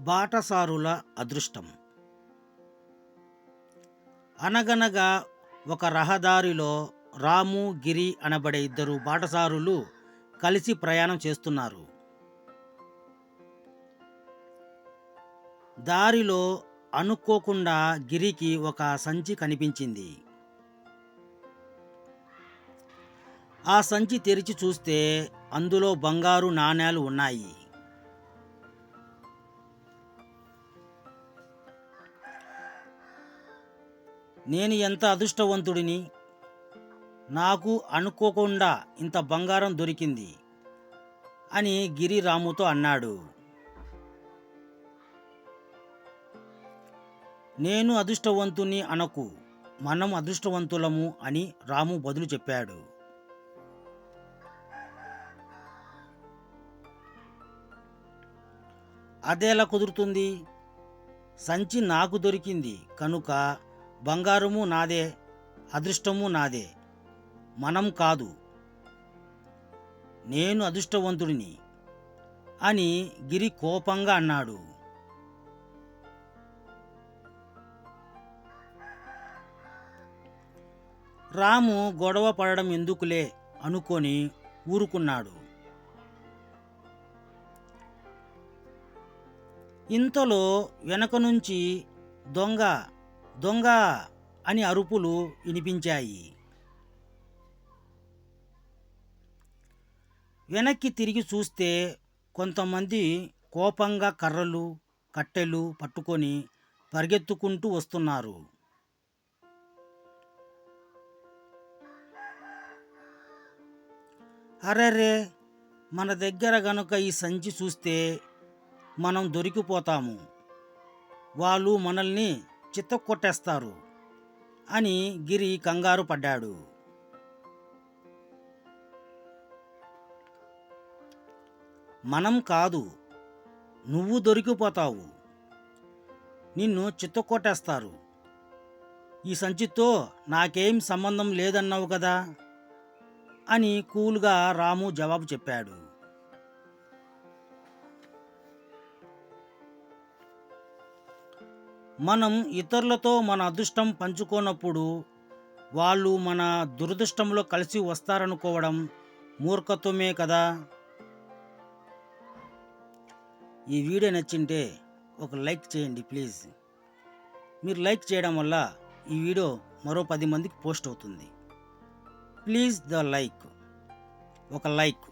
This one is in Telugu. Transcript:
బాటసారుల అదృష్టం. అనగనగా ఒక రహదారిలో రాము గిరి అనబడే ఇద్దరు బాటసారులు కలిసి ప్రయాణం చేస్తున్నారు. దారిలో అనుకోకుండా గిరికి ఒక సంచి కనిపించింది. ఆ సంచి తెరిచి చూస్తే అందులో బంగారు నాణేలు ఉన్నాయి. నేను ఎంత అదృష్టవంతుడిని? నాకు అనుకోకుండా ఇంత బంగారం దొరికింది అని గిరి రాముతో అన్నాడు. నేను అదృష్టవంతుని అనకు మనం అదృష్టవంతులము అని రాము బదులు చెప్పాడు. అదేలా కుదురుతుంది? సంచి నాకు దొరికింది కనుక బంగారము నాదే అదృష్టము నాదే. మనం కాదు. నేను అదృష్టవంతుడిని అని గిరి కోపంగా అన్నాడు. రాము గొడవ పడడం ఎందుకులే అనుకొని ఊరుకున్నాడు. ఇంతలో వెనక నుంచి దొంగ దొంగ అని అరుపులు వినిపించాయి. వెనక్కి తిరిగి చూస్తే కొంతమంది కోపంగా కర్రలు కట్టెలు పట్టుకొని పరిగెత్తుకుంటూ వస్తున్నారు. అరెరే! మన దగ్గర గనుక ఈ సంచి చూస్తే మనం దొరికిపోతాము. వాళ్ళు మనల్ని చిత్తకొట్టేస్తారు అని గిరి కంగారు పడ్డాడు. మనం కాదు నువ్వు దొరికిపోతావు నిన్ను చిత్తకొట్టేస్తారు ఈ సంచితో నాకేం సంబంధం లేదన్నావు కదా అని కూల్గా రాము జవాబు చెప్పాడు. మనం ఇతరులతో మన అదృష్టం పంచుకోనప్పుడు వాళ్ళు మన దురదృష్టంలో కలిసి వస్తారనుకోవడం మూర్ఖత్వమే కదా. ఈ వీడియో నచ్చింటే ఒక లైక్ చేయండి ప్లీజ్. మీరు లైక్ చేయడం వల్ల ఈ వీడియో మరో పది మందికి పోస్ట్ అవుతుంది. Please the like. ఒక లైక్.